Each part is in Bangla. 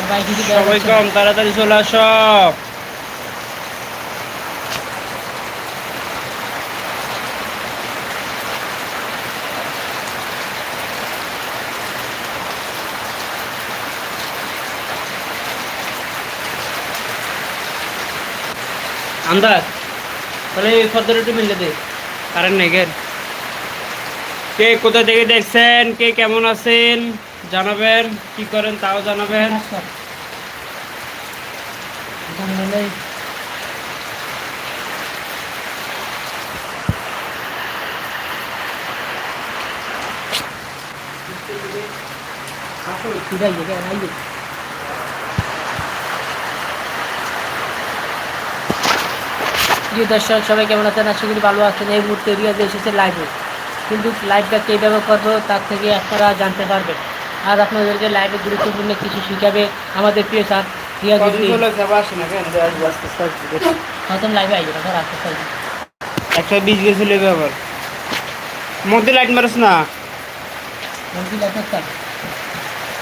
সবাই কম তাড়াতাড়ি চলে আসো। আন্দাজ তাহলে এই একটু মিলে দে। কারেন্ট নেই কে কোথা থেকে দেখছেন? কে কেমন আছেন? জানাবেন, কি করেন তাও জানাবেন। দর্শক, সবাই কেমন আছেন? আশা করি ভালো আছেন। এই মুহূর্তে এসেছে লাইভে কিন্তু লাইভটা কীভাবে করব, তার থেকে আপনারা জানতে পারবেন। আর আপনাদেরকে লাইভে গুরুত্বপূর্ণ কিছু শিখাবে আমাদের প্রিয় স্যার প্রথম লাইভে আইবে না স্যার আসতে চাই একশো বিশ গেছিল আবার মধ্যে লাইট মারস না। স্যার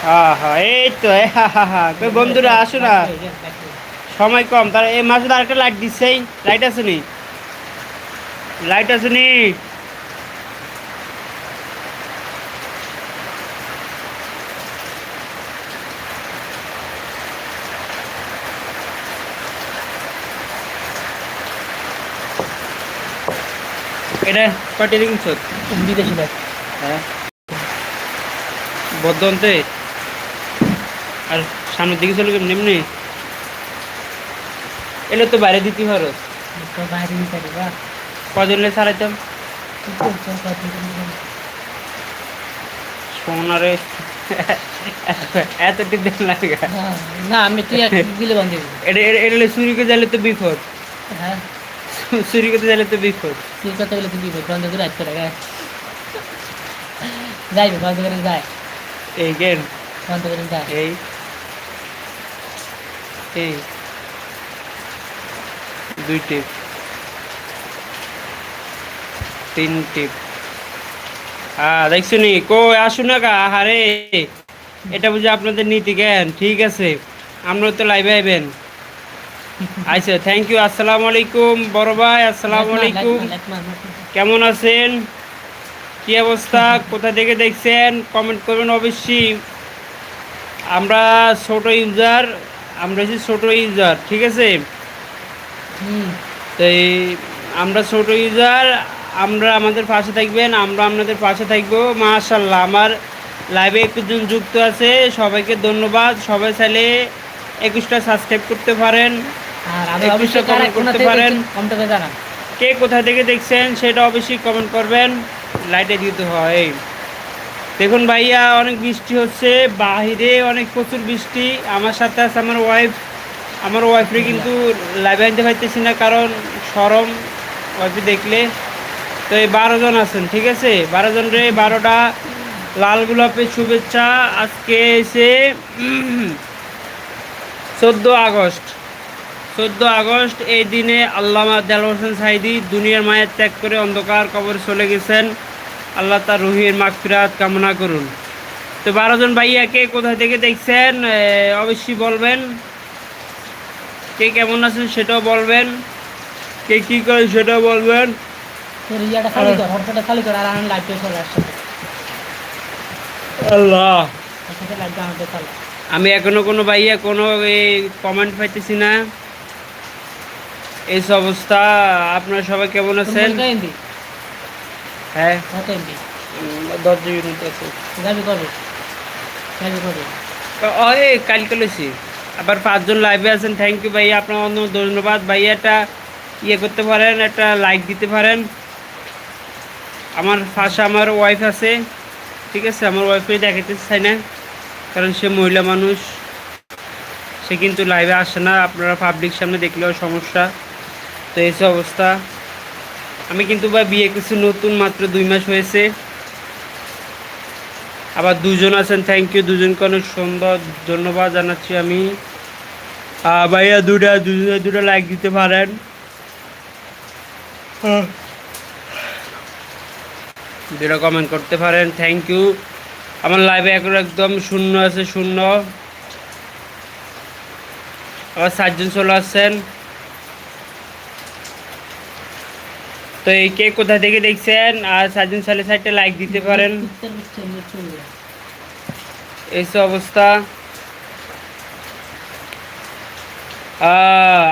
হ্যাঁ হ্যাঁ এই তো এ হা হা হা। কই বন্ধুরা আসো না। সময় কম। তার এই মাসে আরেকটা লাইট দিচ্ছেই। লাইট আছে নি লাইট আছে এটা কয়টা কিনছ বিদেশি লাইভ হ্যাঁ। বদন্তে। আর সামনের দিকে চলে এমনি এলে তো বাইরে দিতে পারো বাইরে নিতে পারবা কজনে ছাড়াইতাম কি করছ কত সোনারে। এত টিপ দেন লাগে। না আমি তুই দিলে বন্ধ এটা এটা- চুরি করে যাইলে তো বিপদ। হ্যাঁ। চুরি করতে যাইলে তো বিপদ বলে তুই দিবি বন্ধ করে আসতে লাগে যাইবে বন্ধ করে যায় এই গেন বন্ধ করে যায় এই এই দুই টিপ তিন টিপ হ্যাঁ দেখছ নি কই আসুন না কা আহারে। এটা বুঝে আপনাদের নীতি জ্ঞান। ঠিক আছে। আপনারা তো লাইভে আইবেন। আচ্ছা থ্যাংক ইউ আসসালামু আলাইকুম বড় ভাই আসসালামু আলাইকুম। কেমন আছেন? কি অবস্থা? কোথা থেকে দেখছেন? কমেন্ট করবেন অবশ্যই। আমরা ছোট ইউজার আমরা হচ্ছি ছোট ইউজার ঠিক আছে? তো এই আমরা ছোট ইউজার আমরা আমাদের পাশে থাকবেন আমরা আপনাদের পাশে থাকব। মাশাল্লাহ আমার লাইভে একজন যুক্ত আছে সবাইকে ধন্যবাদ। সবাই চাইলে একুশটা সাবস্ক্রাইব করতে পারেন। আর অবশ্যই কোনা করতে পারেন। দেখছেন, করে জানান কে কোথা থেকে দেখছেন সেটা অবশ্যই কমেন্ট করবেন। লাইটে দিতে হয়। দেখুন ভাইয়া অনেক বৃষ্টি হচ্ছে। বাহিরে অনেক প্রচুর বৃষ্টি। আমার সাথে আছে আমার ওয়াইফ আমার ওয়াইফরে কিন্তু লাইভে আনতে পারতেছি না কারণ সরম। ওয়াইফে দেখলে। তো এই বারোজন আছেন ঠিক আছে? বারো জন রে বারোটা। লাল গোলাপের শুভেচ্ছা। আজকে এসে চোদ্দ আগস্ট। চোদ্দ আগস্ট এই দিনে আল্লামা দেল হোসেন সাইদি দুনিয়ার মায়ের ত্যাগ করে অন্ধকার কবরে চলে গেছেন। আল্লাহ তার রুহির মাগফিরাত কামনা করুন। তো বারো জন ভাইয়াকে কোথা থেকে দেখছেন? অবশ্যই বলবেন। কে কেমন আছেন সেটাও বলবেন। কে কী করে সেটাও বলবেন। আল্লাহ। আমি এখনও কোনো ভাইয়া কোনো এই কমেন্ট পাইতেছি না। এই সব অবস্থা আপনারা সবাই কেমন আছেন? হ্যাঁ। দশ জিবি আছে। আরে কালকে লইছি। আবার পাঁচজন লাইভে আছেন থ্যাংক ইউ ভাইয়া আপনার অন্য ধন্যবাদ। ভাইয়া একটা ইয়ে করতে পারেন একটা লাইক দিতে পারেন। আমার পাশে আমার ওয়াইফ আছে ঠিক আছে? আমার ওয়াইফে দেখাতে চাই না? কারণ সে মহিলা মানুষ। সে কিন্তু লাইভে আসে না আপনারা পাবলিক সামনে দেখলেও সমস্যা। তো এই অবস্থা। আমি কিন্তু ভাই বিয়ে করছি নতুন মাত্র দুই মাস হয়েছে। আবার দুজন আছেন থ্যাংক ইউ দুজনকে অনেক সুন্দর ধন্যবাদ জানাচ্ছি আমি। ভাইয়া দুটা দুজনে দুটো লাইক দিতে পারেন। আহ, দুটো কমেন্ট করতে পারেন থ্যাংক ইউ আমার লাইভে এখন একদম শূন্য আছে শূন্য। আবার সাতজন চলে আসছেন। তো এই কে কোথা থেকে দেখছেন? আর সাতজন সালে সাইডটা লাইক দিতে পারেন। উত্তর পশ্চিম উত্তর পূর্ব। এই অবস্থা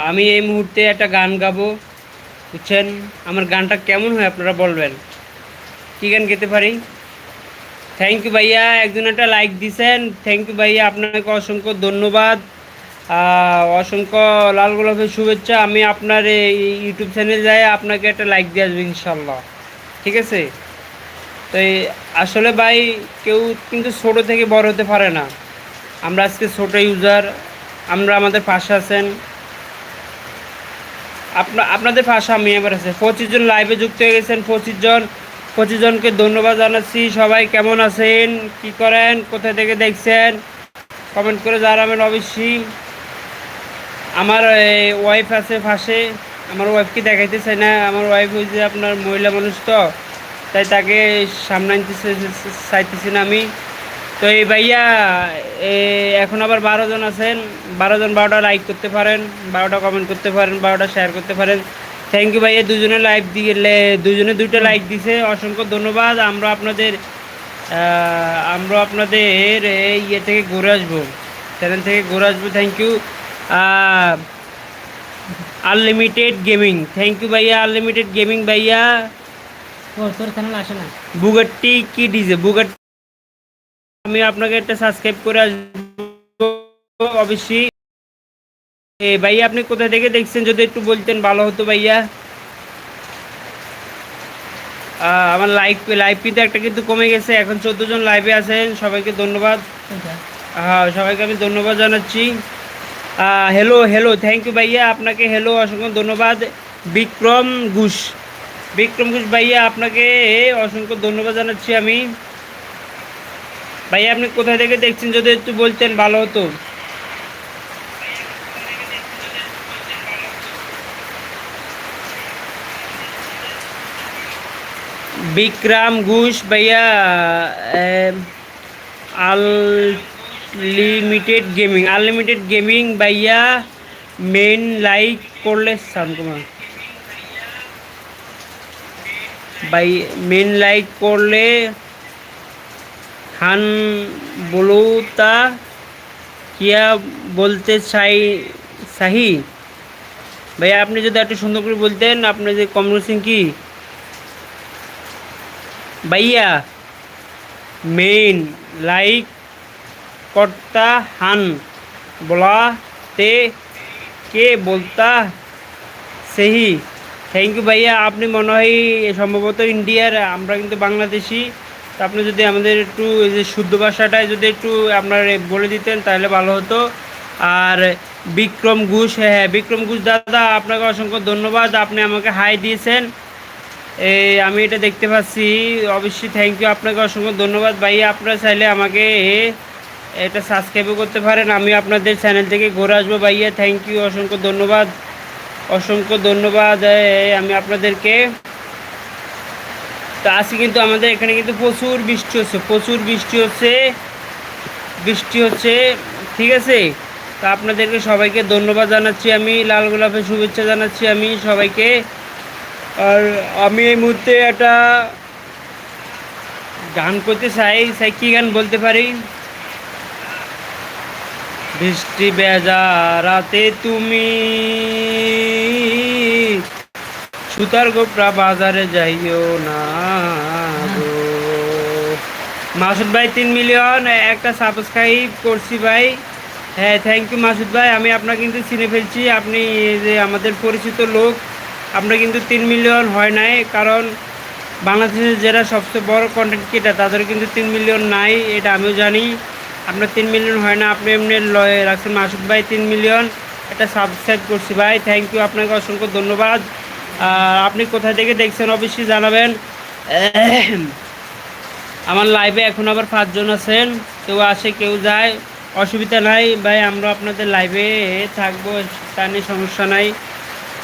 আমি এই মুহূর্তে একটা গান গাবো। বুঝছেন? আমার গানটা কেমন হয় আপনারা বলবেন। কী গান গেতে পারি? থ্যাংক ইউ ভাইয়া, একজন একটা লাইক দিছেন। থ্যাংক ইউ ভাইয়া, আপনাকে অসংখ্য ধন্যবাদ। অসংখ্য লাল গোলাপের শুভেচ্ছা। আমি আপনার এই ইউটিউব চ্যানেলে যাই, আপনাকে একটা লাইক দিয়ে আসব ইনশাল্লাহ ঠিক আছে? তো আসলে ভাই, কেউ কিন্তু ছোটো থেকে বড় হতে পারে না। আমরা আজকে ছোটো ইউজার আমরা আমাদের পাশে আছেন। আপনা, আপনাদের পাশে আমি এবার আছে। পঁচিশ জন লাইভে যুক্ত হয়ে গেছেন, পঁচিশ জন, পঁচিশ জনকে ধন্যবাদ জানাচ্ছি। সবাই কেমন আছেন? কি করেন? কোথা থেকে দেখছেন? কমেন্ট করে জানাবেন অবশ্যই। আমার ওয়াইফ আছে পাশে। আমার ওয়াইফকে দেখাইতে চাই না। আমার ওয়াইফ হয়েছে আপনার মহিলা মানুষ তো, তাই তাকে সামনে আনতে চাইতেছি না আমি। তো এই ভাইয়া এখন আবার বারো জন আছেন। বারো জন বারোটা লাইক করতে পারেন, বারোটা কমেন্ট করতে পারেন, বারোটা শেয়ার করতে পারেন। থ্যাংক ইউ ভাইয়া, দুজনে লাইভ দিয়ে দুজনে দুইটা লাইক দিছে। অসংখ্য ধন্যবাদ। আমরা আপনাদের আমরা আপনাদের এই ইয়ে থেকে ঘুরে আসব। চ্যানেল থেকে ঘুরে আসব। Thank you unlimited gaming thank you ভাইয়া আনলিমিটেড গেমিং ভাইয়া। তোর তোর চ্যানেল আসে না। বুগাট্টি কি ডিজে বুগাট্টি আমি আপনাকে একটা সাবস্ক্রাইব করে আসব অবশ্যই এ ভাইয়া আপনি কোথা থেকে দেখছেন? যদি একটু বলতেন ভালো হতো ভাইয়া। আমার লাইভ লাইভ কিন্তু একটা কিন্তু কমে গেছে। এখন চোদ্দ জন লাইভে আছেন। সবাইকে ধন্যবাদ। হ্যাঁ সবাইকে আমি ধন্যবাদ জানাচ্ছি। হ্যালো হ্যালো থ্যাংক ইউ ভাইয়া, আপনাকে হ্যালো অসংখ্য ধন্যবাদ। বিক্রম ঘোষ। বিক্রম ঘোষ ভাইয়া, আপনাকে অসংখ্য ধন্যবাদ জানাচ্ছি আমি। ভাইয়া, আপনি কোথা থেকে দেখছেন? যদি একটু বলতেন, ভালো হতো। বিক্রম ঘোষ ভাইয়া লিমিটেড গেমিং আনলিমিটেড গেমিং বাইয়া মেন লাইক করলে সান কমা বাই মেন লাইক করলে খান বলৌতা কিয়া বলতে চাই, সাহি? ভাইয়া আপনি যদি একটু সুন্দর করে বলতেন, আপনি যে কমিউনিকেশন কি? ভাইয়া মেন লাইক करता हन बोलाते के बोलता सही থ্যাংক ইউ ভাইয়া আপনি মনে হয় সম্ভবত ইন্ডিয়ার আমরা কিন্তু বাংলাদেশি তো আপনি যদি আমাদের একটু এই যে শুদ্ধ ভাষাটায় যদি একটু আপনার বলে দিতেন তাহলে ভালো হতো আর বিক্রম ঘোষ হ্যাঁ হ্যাঁ বিক্রম ঘোষ দাদা আপনাকে অসংখ্য ধন্যবাদ আপনি আমাকে হাই দিয়েছেন এই আমি এটা দেখতে পাচ্ছি অবশ্যই থ্যাংক ইউ আপনাকে অসংখ্য ধন্যবাদ ভাই আপনারা চাইলে আমাকে এটা সাবস্ক্রাইবও করতে পারেন। আমি আপনাদের চ্যানেল থেকে ঘুরে আসব ভাইয়া। থ্যাংক ইউ অসংখ্য ধন্যবাদ। অসংখ্য ধন্যবাদ। আমি আপনাদেরকে। তো আজকে কিন্তু আমাদের এখানে কিন্তু প্রচুর বৃষ্টি হচ্ছে, প্রচুর বৃষ্টি হচ্ছে। বৃষ্টি হচ্ছে, ঠিক আছে? তো আপনাদেরকে সবাইকে ধন্যবাদ জানাচ্ছি আমি। লাল গোলাপের শুভেচ্ছা জানাচ্ছি আমি সবাইকে। আর আমি এই মুহূর্তে একটা গান করতে চাই চাই কী গান বলতে পারি? বৃষ্টি বেজা রাতে তুমি। সুতার গোপরা বাজারে যাইও না। মাসুদ ভাই, তিন মিলিয়ন একটা সাবস্ক্রাইব করছি ভাই। হ্যাঁ থ্যাংক ইউ মাসুদ ভাই, আমি আপনাকে কিন্তু চিনে ফেলছি। আপনি যে আমাদের পরিচিত লোক, আমরা কিন্তু তিন মিলিয়ন হয় নাই, কারণ বাংলাদেশের যারা সবচেয়ে বড় কন্টেন্ট ক্রিয়েটার তাদের কিন্তু তিন মিলিয়ন নাই, এটা আমিও জানি। আপনার তিন মিলিয়ন হয় না, আপনি এমনি লয়ে রাখছেন মাসুদ ভাই তিন মিলিয়ন এটা সাবস্ক্রাইব করছি ভাই থ্যাংক ইউ আপনাকে অসংখ্য ধন্যবাদ। আর আপনি কোথা থেকে দেখছেন অবশ্যই জানাবেন। আমার লাইভে এখন আবার পাঁচজন আছেন, কেউ আসে, কেউ যায়, অসুবিধা নাই। ভাই, আমরা আপনাদের লাইভে থাকব, তা নিয়ে সমস্যা নাই।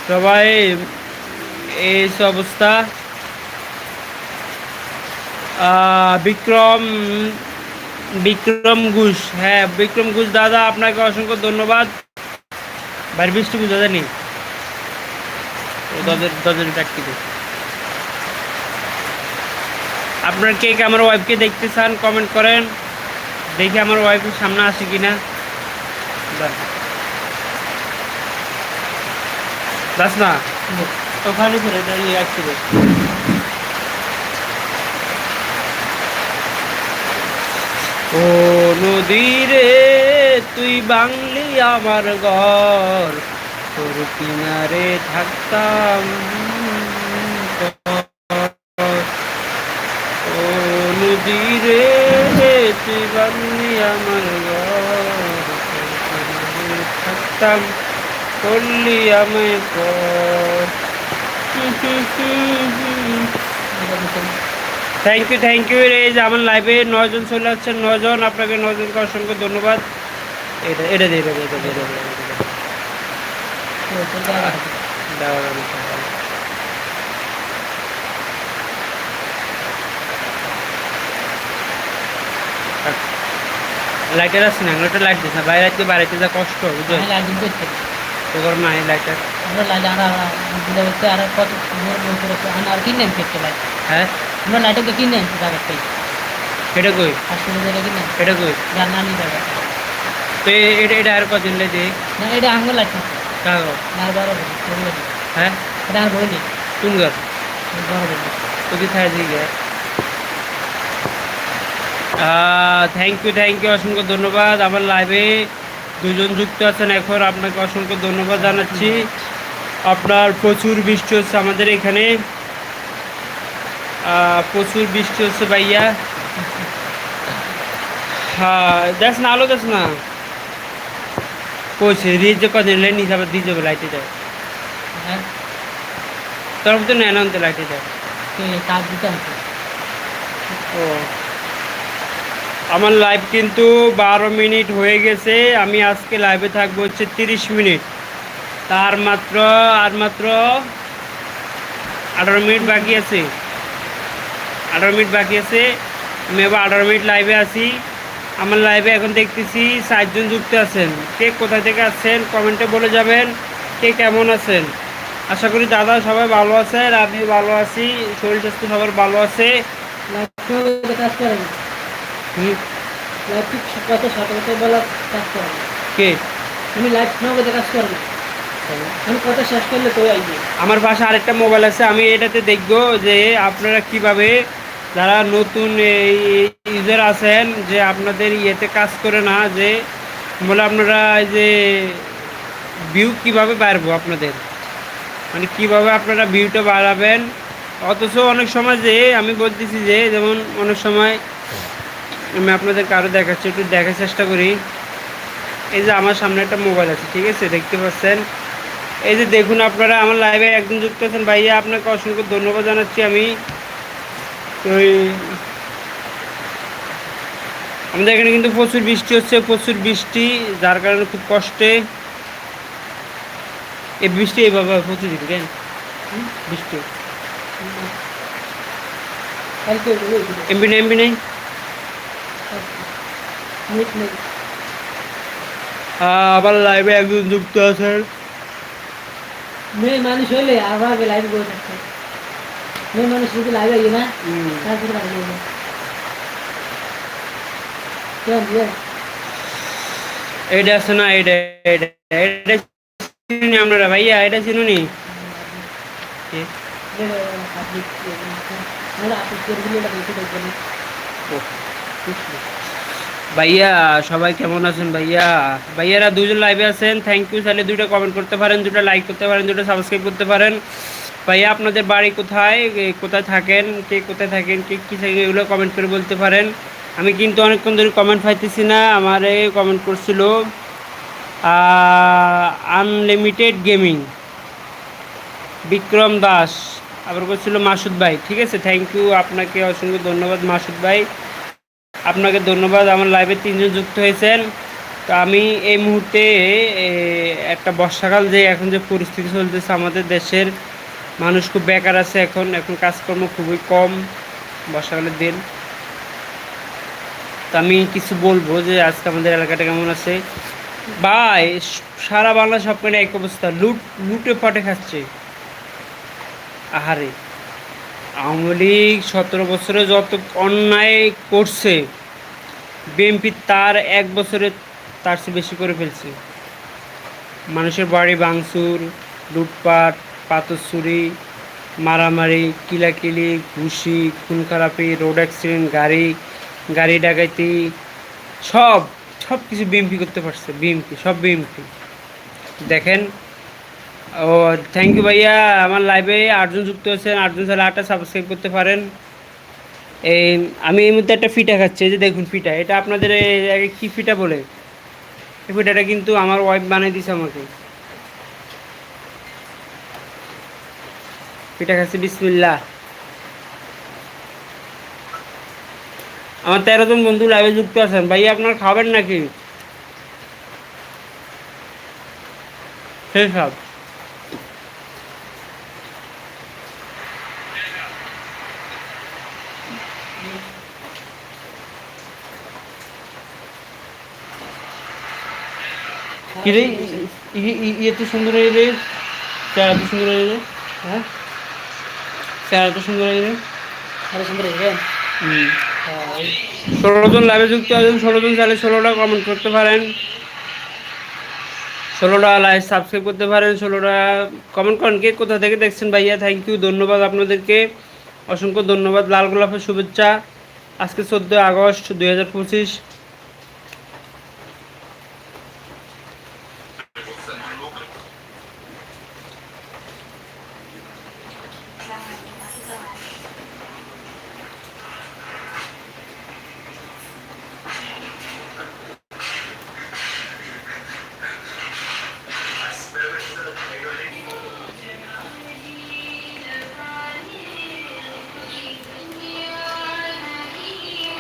সবাই এই অবস্থা। বিক্রম বিক্রম ঘোষ। হ্যাঁ বিক্রম ঘোষ দাদা, আপনাকে অসংখ্য ধন্যবাদ। বাইরে বৃষ্টি দরজার টাটকি আপনার কে কে আমার ওয়াইফকে দেখতে চান কমেন্ট করেন। দেখি আমার ওয়াইফের সামনে আসে কিনা। বাস। যাস না ওখানে করে দাঁড়িয়ে ও নদীরে তুই বাংলি আমার ঘর। তোর কিনারে থাকতাম ও নদীরে তুই বাংলি আমার ঘর। থাকতাম, করলি আমায় পর থ্যাংক ইউ থ্যাংক ইউ এই যে আমার লাইভে নয়জন চলে আসছেন নয়জন আপনাকে নয়জনকে অসংখ্য ধন্যবাদ এটা এটা দিয়ে দেবে এটা দিয়ে দেবে। লাইটার আছে না একটা লাইট দিস না বাইরে আসতে বাড়িতে যা কষ্ট বুঝছ তোর মা এই লাইটার আর কিনে পেটে লাইট হ্যাঁ আমরা লাইটকে কিনে জায়গার থেকে এটা কই? আসলে জায়গা কিনে? এটা কই? জানালি জায়গা। তো এটা এটা আর কদিন লে দে না এটা আঙ্গুল লাইট কাগো না বড় হ্যাঁ? এটা আর বলি কোন ঘর? বড় বড়। তো কি দিকে? থ্যাংক ইউ থ্যাংক ইউ অসংখ্য ধন্যবাদ। আমার লাইভে দুজন যুক্ত আছেন এখন। আপনাকে অসংখ্য ধন্যবাদ জানাচ্ছি। আপনার প্রচুর বৃষ্টি হচ্ছে আমাদের এখানে। প্রচুর বৃষ্টি হচ্ছে ভাইয়া। হ্যাঁ দেখ না আলো দেখ না? কইছে রিজ কদিন লেন হিসাবে দিয়ে যাবে লাইটে যায়। হ্যাঁ। তোর মধ্যে নেন আনতে লাইটে যায়। কে কাজ দিতে ও। আমার লাইভ কিন্তু বারো মিনিট হয়ে গেছে আমি আজকে লাইভে থাকব হচ্ছে তিরিশ মিনিট। তার মাত্র আর মাত্র আঠারো মিনিট বাকি আছে। আঠারো মিনিট বাকি আছে। আমি এবার আঠারো মিনিট লাইভে আছি। আমার লাইভে এখন দেখতেছি ষাটজন যুক্ত আছেন। কে কোথা থেকে আসছেন কমেন্টে বলে যাবেন কে কেমন আছেন। আশা করি দাদা সবাই ভালো আছেন আমি ভালো আছি। শরীর স্বাস্থ্য সবার ভালো আছে। কে? নগদে কাজ আমি কত শেষ করলে তো আমার পাশে আরেকটা মোবাইল আছে আমি এটাতে দেখব যে আপনারা কীভাবে যারা নতুন এই ইউজার আছেন, যে আপনাদের ইয়েতে কাজ করে না, যে বলে আপনারা এই যে ভিউ কীভাবে বাড়বো আপনাদের? মানে কীভাবে আপনারা ভিউটা বাড়াবেন? অথচ অনেক সময় যে, আমি বলতেছি যে, যেমন অনেক সময় আমি আপনাদের কারও দেখাচ্ছি, একটু দেখার চেষ্টা করি। এই যে আমার সামনে একটা মোবাইল আছে, ঠিক আছে? দেখতে পাচ্ছেন? এই যে দেখুন আপনারা আমার লাইভে একজন যুক্ত আছেন। ভাইয়া, আপনাকে অসংখ্য ধন্যবাদ জানাচ্ছি আমি। আমাদের এখানে কিন্তু প্রচুর বৃষ্টি হচ্ছে প্রচুর বৃষ্টি যার কারণে খুব কষ্টে। এই বৃষ্টি এইভাবে প্রতিদিন কেন বৃষ্টি এমবি নেই এমবি নেই? আবার লাইভে একজন যুক্ত আছেন। মেয়ে মানুষ হলে আবার লাইভ করে থাকতে মেয়ে মানুষ যদি না তারপরে কেমন দিয়ে না এটা চিনি ভাইয়া এটা কে? আমরা আপনি এটা দেখতে দেখবেন ভাইয়া সবাই কেমন আছেন ভাইয়া ভাইয়ারা দুজন লাইভে আছেন। থ্যাংক ইউ তাহলে দুটো কমেন্ট করতে পারেন দুটো লাইক করতে পারেন দুটো সাবস্ক্রাইব করতে পারেন। ভাইয়া, আপনাদের বাড়ি কোথায়? কোথায় থাকেন? কে কোথায় থাকেন? কে কী থাকেন এগুলো কমেন্ট করে বলতে পারেন। আমি কিন্তু অনেকক্ষণ ধরে কমেন্ট পাইতেছি না, আমারে কমেন্ট করছিল আনলিমিটেড গেমিং বিক্রম দাস। আবার করছিল মাসুদ ভাই। ঠিক আছে থ্যাংক ইউ আপনাকে অসংখ্য ধন্যবাদ মাসুদ ভাই। আপনাকে ধন্যবাদ, আমার লাইভে তিনজন যুক্ত হয়েছেন। তো আমি এই মুহূর্তে একটা বর্ষাকাল যে এখন যে পরিস্থিতি চলতেছে আমাদের দেশের মানুষ খুব বেকার আছে এখন এখন কাজকর্ম খুবই কম বর্ষাকালের দিন। তো আমি কিছু বলব যে আজকে আমাদের এলাকাটা কেমন আছে। ভাই, সারা বাংলা সবখানে এক অবস্থা, লুট, লুটে পাটে খাচ্ছে। আহারে, আওয়ামী লীগ সতেরো বছরে যত অন্যায় করছে, বিএনপি তার এক বছরে তার চেয়ে বেশি করে ফেলছে। মানুষের বাড়ি ভাঙচুর, লুটপাট পাথর চুরি মারামারি, কিলাকিলি, ঘুষি খুন খারাপি রোড অ্যাক্সিডেন্ট, গাড়ি গাড়ি ডাকাইতি সব সব কিছু বিএমপি করতে পারছে, বিএমপি, সব বিএমপি। দেখেন, ও থ্যাংক ইউ ভাইয়া, আমার লাইভে আটজন যুক্ত আছেন, আটজন স্যার আটটা সাবস্ক্রাইব করতে পারেন। এই, আমি এই মধ্যে একটা ফিটা খাচ্ছি, এই যে দেখুন ফিটা, এটা আপনাদের কী ফিটা বলে? এই ফিটাটা কিন্তু আমার ওয়াইফ বানিয়ে দিছে আমাকে। ফিটা খাচ্ছি বিসমিল্লাহ। আমার তেরো জন বন্ধু লাইভে যুক্ত আছেন। ভাই আপনার খাবেন নাকি? সেই সব। কি রে? ই- ই- ই সুন্দর হয়ে রে চেহারা এত সুন্দর হয়ে রে হ্যাঁ? চেহারা এত সুন্দর হয়ে রে আরও সুন্দর হয়েছে হুম। হ্যাঁ, ষোলো জন লাইভে যুক্ত আছেন ষোলো জন চাইলে ষোলোটা কমেন্ট করতে পারেন। ষোলোটা লাইভ সাবস্ক্রাইব করতে পারেন ষোলোটা কমেন্ট করেন কে কোথা থেকে দেখছেন ভাইয়া? থ্যাংক ইউ ধন্যবাদ আপনাদেরকে। অসংখ্য ধন্যবাদ লাল গোলাপের শুভেচ্ছা। আজকে চোদ্দোই আগস্ট দুই হাজার পঁচিশ।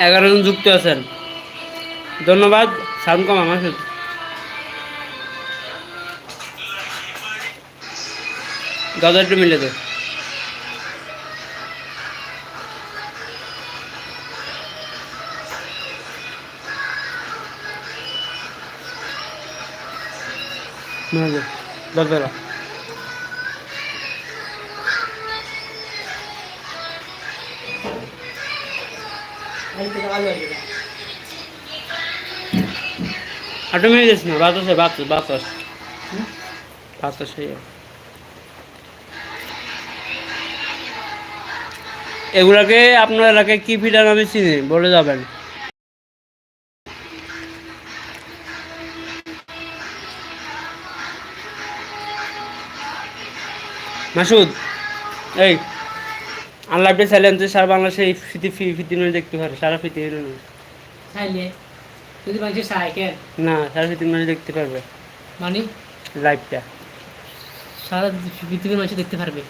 এগারো জন যুক্ত আছেন। ধন্যবাদ সাউন্ড কম আমার দাদা একটু মিলে দে দাদা। আটু মিলে দিস না? বাতাস বাতাস বাতাস? বাতাস এগুলাকে আপনার এলাকায় কি পিঠা নামে চিনি? বলে যাবেন। মাসুদ এই আনলাইভে চাইলেন যে সারা বাংলাদেশে এই ফিতি ফিতি নয় দেখতে পারে সারা ফিতি নয় চাইলে? যদি মানুষের সাইকেল না সারা ফিতি নয় দেখতে পারবে। মানে? লাইভটা সারা পৃথিবীর মানুষ দেখতে পারবে।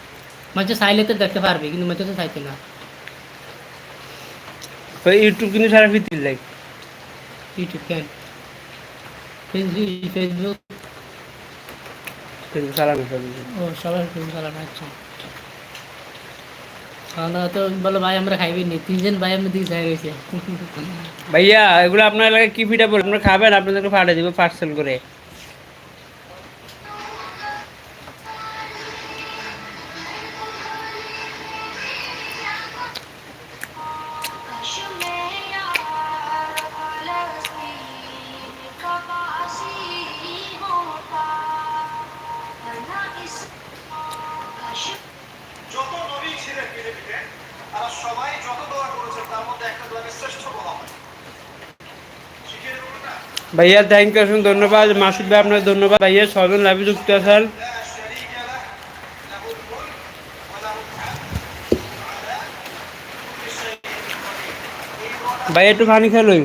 মানুষ চাইলে তো দেখতে পারবে কিন্তু মানুষ তো চাইতে না। ইউটিউব কিন্তু সারা ফিতির লাইভ ইউটিউব কেন? Facebook Facebook. ফেসবুক চালানো ও সবার ফেসবুক চালানো আচ্ছা। খাওয়া আমরা খাইবি তিনজন ভাই, আমরা দিকে যাই ভাইয়া, এগুলো আপনার এলাকায় কি পিঠা বলে আপনারা খাবেন, আপনাদেরকে পাঠিয়ে দিব পার্সেল করে। ভাইয়া থ্যাংক ইউ ধন্যবাদ। মাসুদ ভাই আপনাকে ধন্যবাদ। ভাইয়া ছজন লাইভে যুক্ত আছেন। ভাই একটু পানি খেলোই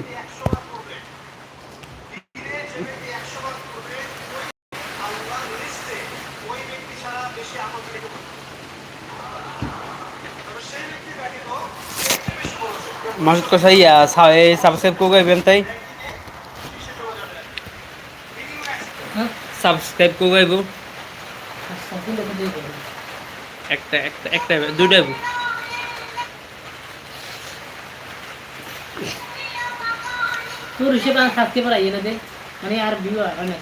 মাসুদ কসাইয়া সাবস্ক্রাইব করে তাই সাবস্ক্রাইব করে দেবো। একটা একটা একটা দুইটা তোর হিসেবে আর থাকতে পারাই না দে। মানে আর ভিউ হয় অনেক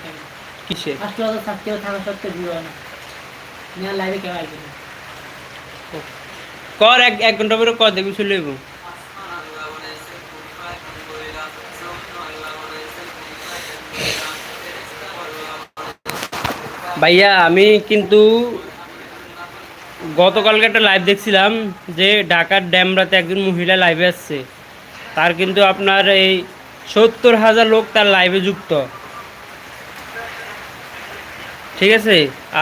কিসে? পাঁচটা হাজার থাকতেও থাকা সত্ত্বেও ভিউ হয় না। নিয়ে লাইভে কেউ আসবে কর এক এক ঘণ্টা পরে কর দেখবি চলে যাব। ভাইয়া, আমি কিন্তু গতকালকে একটা লাইভ দেখছিলাম যে ঢাকার ড্যামরাতে একজন মহিলা লাইভে আসছে। তার কিন্তু আপনার এই সত্তর হাজার লোক তার লাইভে যুক্ত। ঠিক আছে?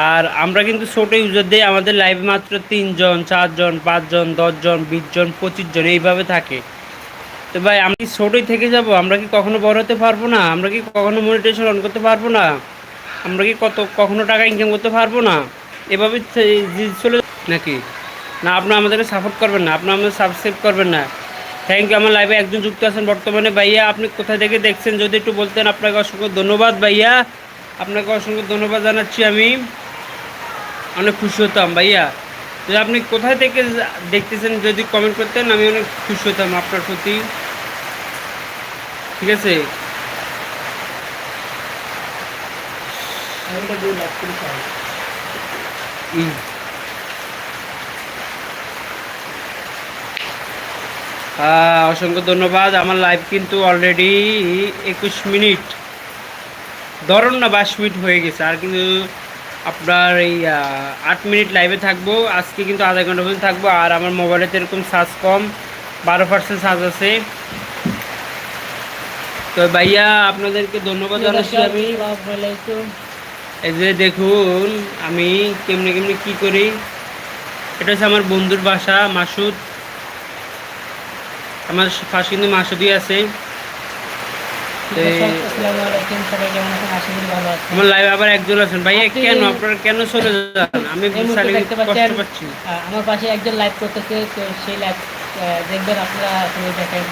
আর আমরা কিন্তু ছোট ইউজার দিই আমাদের লাইভে মাত্র তিনজন, চারজন, পাঁচজন, দশজন, বিশজন পঁচিশ জন এইভাবে থাকে। তো ভাই আমরা কি ছোটোই থেকে যাব? আমরা কি কখনো বড় হতে পারব না? আমরা কি কখনো মনিটেশন অন করতে পারব না? আমরা কি কত কখনো টাকা ইনকাম করতে পারব না? এভাবে চলে নাকি? না, আপনারা আমাদেরকে সাপোর্ট করবেন না, আপনারা আমাদের সাবস্ক্রাইব করবেন না। থ্যাংক ইউ আমার লাইভে একজন যুক্ত আছেন বর্তমানে। ভাইয়া, আপনি কোথা থেকে দেখছেন? যদি একটু বলতেন, আপনাকে অসংখ্য ধন্যবাদ। ভাইয়া, আপনাকে অসংখ্য ধন্যবাদ জানাচ্ছি আমি। অনেক খুশি হতাম, ভাইয়া। যদি আপনি কোথায় থেকে দেখতেছেন, যদি কমেন্ট করতেন, আমি অনেক খুশি হতাম আপনার প্রতি। ঠিক আছে? অসংখ্য ধন্যবাদ। আমার লাইভ কিন্তু অলরেডি একুশ মিনিট। ধরুন না বাইশ মিনিট হয়ে গেছে আর কিন্তু আপনার এই আট মিনিট লাইভে থাকব। আজকে কিন্তু আধা ঘণ্টা পর্যন্ত থাকব আর আমার মোবাইলে তো এরকম চার্জ কম বারো পার্সেন্ট চার্জ আছে। তো ভাইয়া আপনাদেরকে ধন্যবাদ জানাচ্ছি আমি। এই যে দেখুন আমি কেমনে কেমনে কি করি? এটা হচ্ছে আমার বন্ধুর বাসা মাসুদ। আমার পাশে কিন্তু মাসুদই আছে। আমার লাইভ আবার একজন আছেন। আপনি- কেন আপনারা কেন চলে যান? আমি কষ্ট পাচ্ছি। আমার পাশে একজন লাইভ করতেছে তো সেই লাইভ দেখবেন আপনারা দেখেন।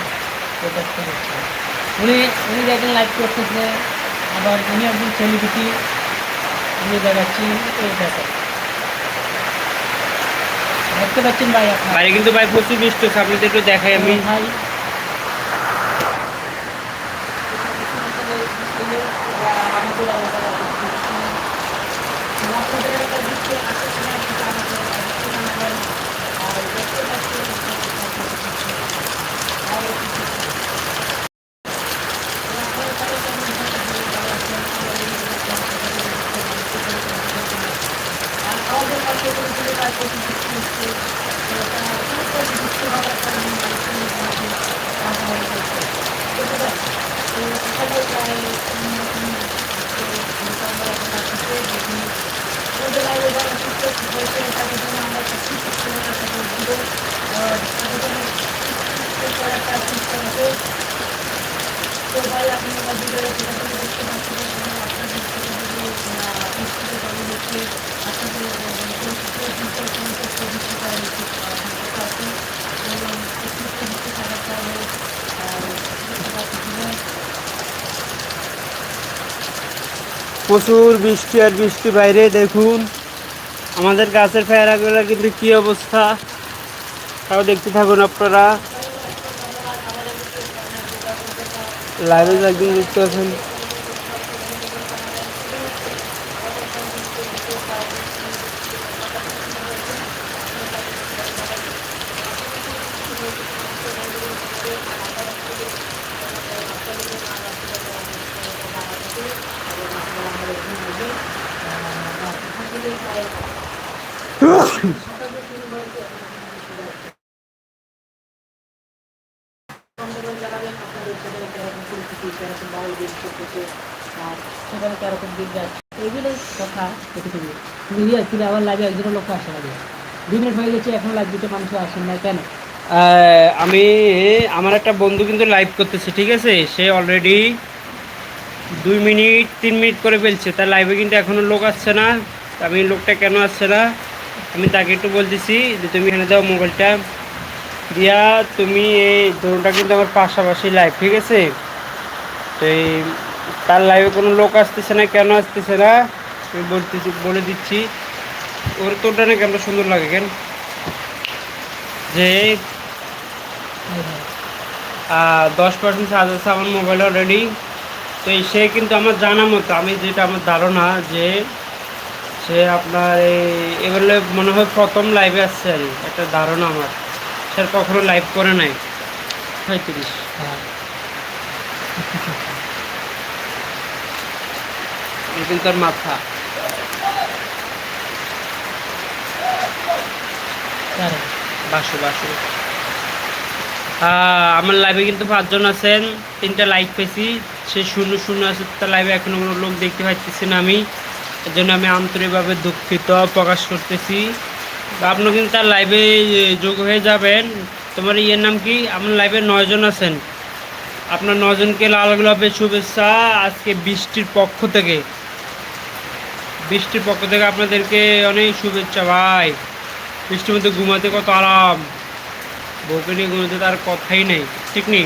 উনি উনি একজন লাইভ করতেছে আবার উনি একজন সেলিব্রিটি উনি দেখাচ্ছি। এই দেখতে পাচ্ছেন ভাই আপনার? বাইরে কিন্তু ভাই প্রচুর বৃষ্টি হচ্ছে আপনাদের একটু দেখাই আমি। ভাই। প্রচুর বৃষ্টি আর বৃষ্টি বাইরে, দেখুন। আমাদের গাছের ফেরাগুলোর কিন্তু কি অবস্থা? তাও দেখতে থাকুন আপনারা। লাইভে একদিন দেখতে আছেন। আবার একজনের লোক আসে না দুই মিনিট হয়ে গেছে, এখন দিতে মানুষ আসেন না কেন? আমি, আমার একটা বন্ধু কিন্তু লাইভ করতেছে, ঠিক আছে? সে অলরেডি দুই মিনিট, তিন মিনিট করে ফেলছে। তার লাইভে কিন্তু এখনও লোক আসছে না। আমি লোকটা কেন আসছে না? আমি তাকে একটু বলতেছি যে, তুমি এখানে দাও মোবাইলটা। দিয়া তুমি এই ধরুনটা কিন্তু আমার পাশাপাশি লাইভ ঠিক আছে? তো এই, তার লাইভে কোনো লোক আসতেছে না, কেন আসতেছে না? আমি বলতেছি বলে দিচ্ছি। ওর তোরটা নাকি আমরা সুন্দর লাগে কেন? যে দশ পার্সেন্ট চার্জ আছে আমার মোবাইল অলরেডি তো সে কিন্তু আমার জানা মতো আমি যেটা আমার ধারণা যে সে আপনার এই এবারে মনে হয় প্রথম লাইভে আসছে আর একটা ধারণা আমার। সে আর কখনো লাইভ করে নাই। পঁয়ত্রিশ। হ্যাঁ। কিন্তু তার মাথা। আমার লাইভে কিন্তু পাঁচজন আছেন, তিনটা লাইক পেয়েছি। সে শূন্য শূন্য আছে, তার লাইভে এখনও কোনো লোক দেখতে পাচ্ছি না আমি। এর জন্য আমি আন্তরিকভাবে দুঃখিত, প্রকাশ করতেছি। তো আপনারা কিন্তু তার লাইভে যোগ হয়ে যাবেন। তোমার ইয়ের নাম কি? আমার লাইভে নয়জন আছেন। আপনার নজনকে লাল গোলাপের শুভেচ্ছা। আজকে বৃষ্টির পক্ষ থেকে। বৃষ্টির পক্ষ থেকে আপনাদেরকে অনেক শুভেচ্ছা, ভাই। বৃষ্টির মধ্যে ঘুমাতে কত আরাম। বউকে নিয়ে ঘুমাতে তার কথাই নেই ঠিক নেই?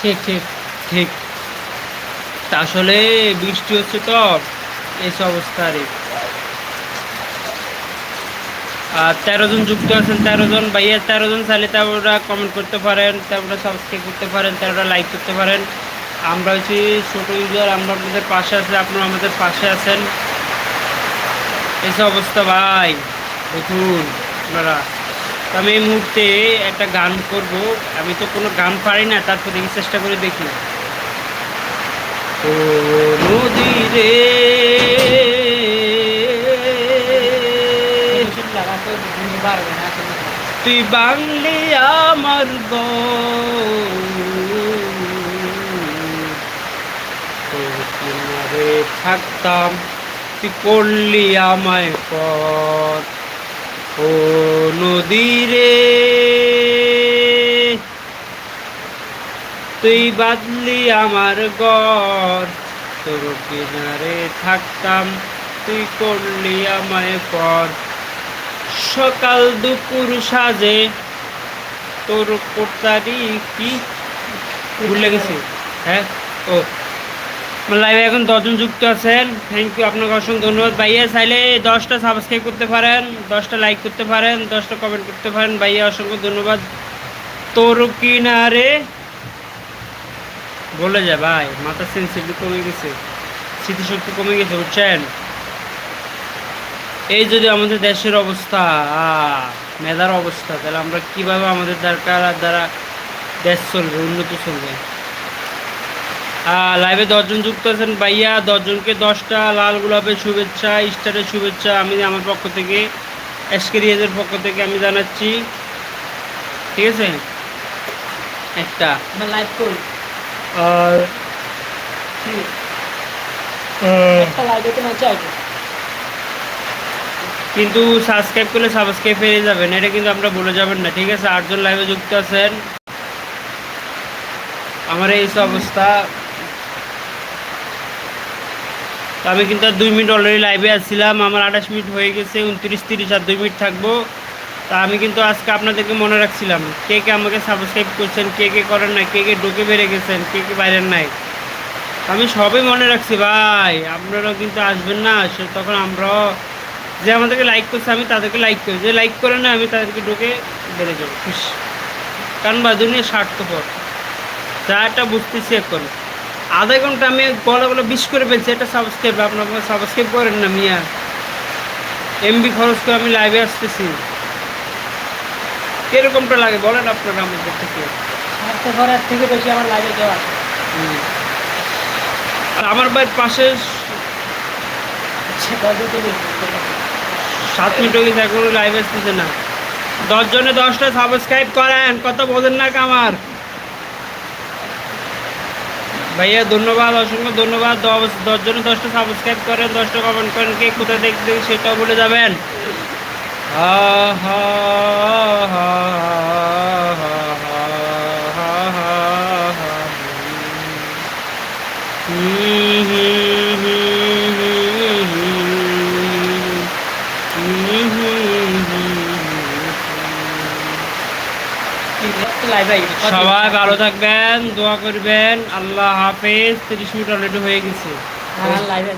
ঠিক ঠিক ঠিক। তা আসলে বৃষ্টি হচ্ছে তো এইসব অবস্থা আর তেরো জন যুক্ত আছেন তেরো জন ভাইয়া তেরো জন চাইলে তেরোটা কমেন্ট করতে পারেন তেরোটা সাবস্ক্রাইব করতে পারেন তেরোটা লাইক করতে পারেন। আমরা হচ্ছি ছোটো ইউজার আমরা আপনাদের পাশে আছি আপনারা আমাদের পাশে আছেন। এইসব অবস্থা ভাই। দেখুন আপনারা আমি এই মুহূর্তে একটা গান করব। আমি তো কোনো গান পারি না, তারপর দেখি চেষ্টা করে দেখি। ও নদী রে। তুই বাংলি আমার গো থাকতাম, তুই করলি আমায় পথ। ও নদী রে। তুই বাদলি আমার গর তোর কিনারে থাকতাম, তুই করলি আমায় পর। সকাল দুপুর সাজে, তোর কোটারি কি? ভুলে গেছি। হ্যাঁ ও। লাইভে এখন দশজন যুক্ত আছেন। থ্যাংক ইউ আপনাকে অসংখ্য ধন্যবাদ। ভাইয়া, চাইলে দশটা সাবস্ক্রাইব করতে পারেন, দশটা লাইক করতে পারেন, দশটা কমেন্ট করতে পারেন। ভাইয়া, অসংখ্য ধন্যবাদ। তোর কি না কিনারে বলে যায়, ভাই, মাথা সেন্সিটিভ কমে গেছে, স্মৃতিশক্তি কমে গেছে, বুঝছেন? এই যদি আমাদের দেশের অবস্থা মেধার অবস্থা, তাহলে আমরা কীভাবে আমাদের দরকার দ্বারা দেশ চলবে, উন্নত চলবে? লাইভে দশজন যুক্ত আছেন। ভাইয়া দশজনকে দশটা লাল গোলাপের শুভেচ্ছা স্টারের শুভেচ্ছা আমি আমার পক্ষ থেকে এসকেরিয়াজের পক্ষ থেকে আমি জানাচ্ছি। ঠিক আছে? একটা। লাইভ করি। আর কিন্তু সাবস্ক্রাইব করলে সাবস্ক্রাইব পেয়ে যাবেন। এটা কিন্তু আমরা বলে যাবেন না। ঠিক আছে? আটজন লাইভে যুক্ত আছেন। আমার এই সব অবস্থা। তো আমি কিন্তু আর দুই মিনিট অলরেডি লাইভে আসছিলাম আমার আঠাশ মিনিট হয়ে গেছে, উনত্রিশ, তিরিশ আর দুই মিনিট থাকব। তা আমি কিন্তু আজকে আপনাদেরকে মনে রাখছিলাম, কে কে আমাকে সাবস্ক্রাইব করছেন, কে কে করেন না কে কে ঢুকে বেড়ে গেছেন, কে কে বাইরের নাই। আমি সবই মনে রাখছি, ভাই। আপনারাও কিন্তু আসবেন না, সে তখন আমরাও যে আমাদেরকে লাইক করছে, আমি তাদেরকে লাইক করি। যে লাইক করে না, আমি তাদেরকে ঢুকে বেড়ে যাব। খুশি কারণ বা দুনিয়া স্বার্থপর। যা একটা বুঝতেছি এখন। আধা ঘণ্টা আমি গলা গলা বিশ করে ফেলছি এটা সাবস্ক্রাইব আপনার সাবস্ক্রাইব করেন না মিয়া। এমবি খরচ করে আমি লাইভে আসতেছি। কিরকমটা লাগে বলেন আপনারা আমাদের থেকে। থেকে বেশি আমার লাইভে কেউ আসে। আর আমার বাড়ির পাশে বেশি সাত মিনিট হয়ে গেছে এখনও লাইভ আসতেছে না। দশ জনে দশটা সাবস্ক্রাইব করেন কত বোঝেন না আমার ভাইয়া, ধন্যবাদ, অসংখ্য ধন্যবাদ। দশ দশ জনে দশটা সাবস্ক্রাইব করেন, দশটা কমেন্ট করেন, কে কোথায় দেখতে সেটাও বলে যাবেন হা হা হা হুম হুম হুম হুম হুম লাইভে সবাই ভালো থাকবেন দোয়া করবেন। আল্লাহ হাফেজ তিরিশ মিনিট অলরেডি হয়ে গেছে। লাইভে